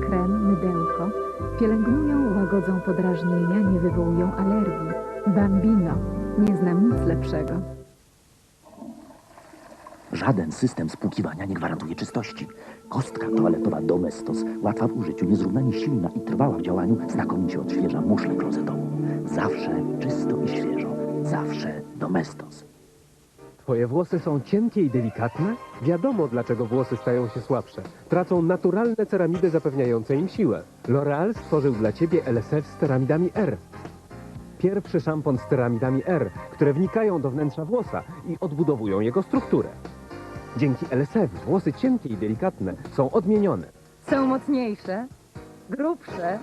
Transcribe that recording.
krem, mydełko. Pielęgnują, łagodzą podrażnienia, nie wywołują alergii. Bambino. Nie znam nic lepszego. Żaden system spłukiwania nie gwarantuje czystości. Kostka toaletowa Domestos, łatwa w użyciu, niezrównanie silna i trwała w działaniu, znakomicie odświeża muszlę klozetową. Zawsze czysto i świeżo. Zawsze Domestos. Twoje włosy są cienkie i delikatne? Wiadomo, dlaczego włosy stają się słabsze. Tracą naturalne ceramidy zapewniające im siłę. L'Oreal stworzył dla ciebie LSF z ceramidami R. Pierwszy szampon z ceramidami R, które wnikają do wnętrza włosa i odbudowują jego strukturę. Dzięki LSF włosy cienkie i delikatne są odmienione. Są mocniejsze, grubsze,